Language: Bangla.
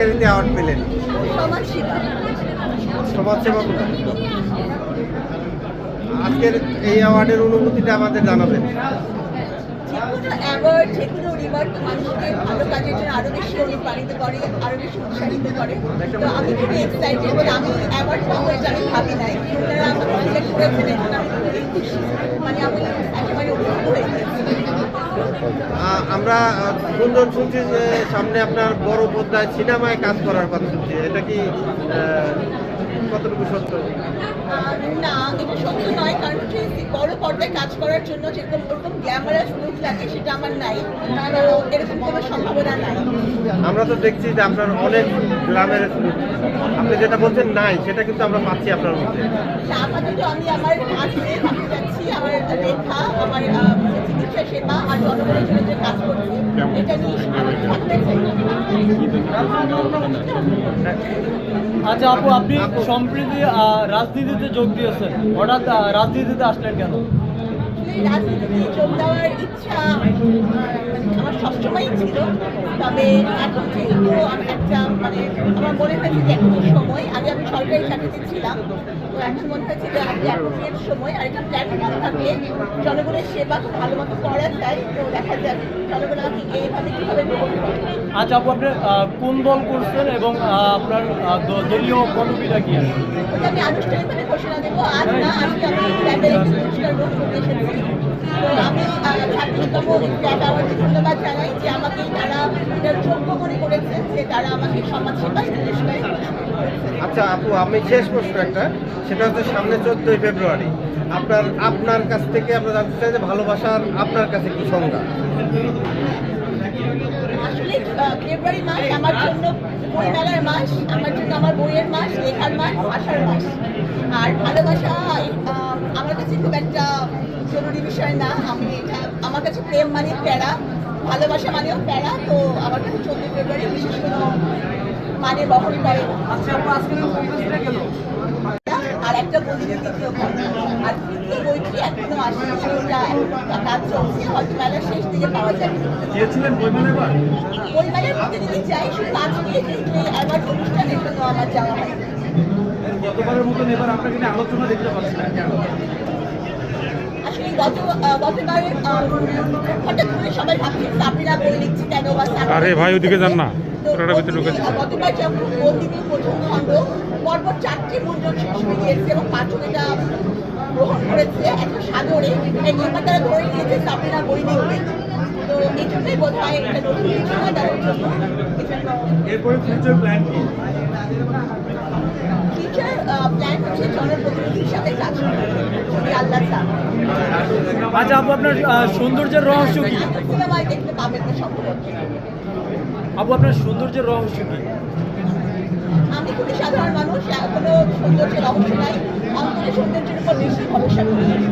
ক্যাটাগরিতে অ্যাওয়ার্ড পেলেন? সমাজ সমাজসেবা আজকের এই অ্যাওয়ার্ডের অনুভূতিটা আমাদের জানাবেন। অ্যাওয়ার্ড যে কোনো রিওয়ার্ড মানুষকে ভালো কাজের জন্য আরও বেশি অনুপ্রাণিত করে আরও বেশি উৎসাহিত করে। তো আমি খুবই এক্সাইটেড আমি অ্যাওয়ার্ড পাবো এটা আমি ভাবি নাই। ওনারা আমাকে সিলেক্ট করেছেন এই আমি খুবই খুশি? মানে আমি একেবারে অভিভূত হয়ে গেছি। আমরা গুঞ্জন শুনছি যে সামনে আপনার বড় পর্দায় সিনেমায় কাজ করার কথা শুনছি। এটা কি কতটুকু সত্য? না এটা সত্য নয় কারণ হচ্ছে বড় পর্দায় কাজ করার জন্য যেরকম ওরকম গ্ল্যামারাস লুক লাগে সেটা আমার নাই। তো এরকম কোনো সম্ভাবনা নাই। আমরা তো দেখছি যে আপনার অনেক গ্রামের আপনি যেটা বলছেন নাই সেটা কিন্তু আমরা পাচ্ছি আপনার মধ্যে। আপাতত আমি আমার আমার লেখা আমার চিকিৎসা সেবা আর জনগণের জন্য যে কাজ করছি এটা নিয়ে থাকতে চাই আচ্ছা আপু আপনি সম্প্রীতি আহ, রাজনীতিতে যোগ দিয়েছেন। হঠাৎ রাজনীতিতে আসলেন কেন? আসলে রাজনীতিতে যোগ দেওয়ার ইচ্ছা মানে আমার সবসময়ই ছিল। তবে এখন যেহেতু আমি একটা মানে আমার মনে হয়েছে যে এখন সময় আগে আমি সরকারি চাকরিতে ছিলাম। তো এখন মনে হয়েছে যে আজকে এখন সময় আর একটা প্ল্যাটফর্ম থাকলে জনগণের সেবা খুব ভালো মতো করা যায়। তো দেখা যাক জনগণ আমাকে এইভাবে কীভাবে আচ্ছা আপু আপনি কোন দল করছেন এবং আপনার দলীয় পদবিটা কি? আমি আনুষ্ঠানিকভাবে ঘোষণা দেবো আজ না আজকে আমি আচ্ছা আপু, আমি শেষ প্রশ্ন একটা। সেটা হচ্ছে সামনে চোদ্দই ফেব্রুয়ারি। আপনার আপনার কাছ থেকে আমরা জানতে চাই যে ভালোবাসার আপনার কাছে কি সংজ্ঞা? ফেব্রুয়ারি মাস আমার জন্য মাস, আমার জন্য আমার বইয়ের মাস, লেখার মাস ভাষার মাস। আর ভালোবাসা আমার কাছে খুব একটা জরুরি বিষয় না। আমি এটা, আমার কাছে প্রেম মানে প্যারা, ভালোবাসা মানেও প্যারা। তো আমার কাছে চোদ্দ ফেব্রুয়ারি বিশেষ কোনো মানে বহন করে আচ্ছা আর একটা বই দ্বিতীয় আর তৃতীয় বইটি এখনও আসেনি ওটা একটা কাজ চলছে হয়তো মেলার শেষ দিকে পাওয়া যাবে। গিয়েছিলেন চাই শুধু আজকে একবার অনুষ্ঠানের জন্য আমার যাওয়া হয়। গতবারের মতন এবার আপনাকে আলোচনা দেখতে পাচ্ছি না গত আহ, হঠাৎ করে সবাই ভাবছে সাবরিনা বই লিখছে কেন বা আরে ভাই, ওদিকে যান না। ভিতরে ঢুকে বন্দিনী, আহ, গতবার যখন বন্দিনীর প্রথম খণ্ড পরপর চারটি মুদ্রণ এবং পাঠক এটা গ্রহণ করেছে এত সাদরে ধরে নিয়েছে বই লিখবে তো এই জন্যই বোধ হয় একটা নতুন কিছু হয় তাদের জন্য। এরপরে ফিউচার প্ল্যান কি? প্ল্যান হচ্ছে জনপ্রতিনিধির সাথে কাজ করা যদি আল্লাহ চান। আচ্ছা আপু আপনার সৌন্দর্যের রহস্য কি? সিনেমায় দেখতে পাবেন না সম্ভবত আপু আপনার সৌন্দর্যের রহস্য কি? আমি খুবই সাধারণ মানুষ কোনো সৌন্দর্যের রহস্য নাই। অন্তরে সৌন্দর্যের উপর নিশ্চয়ই ভরসা করি।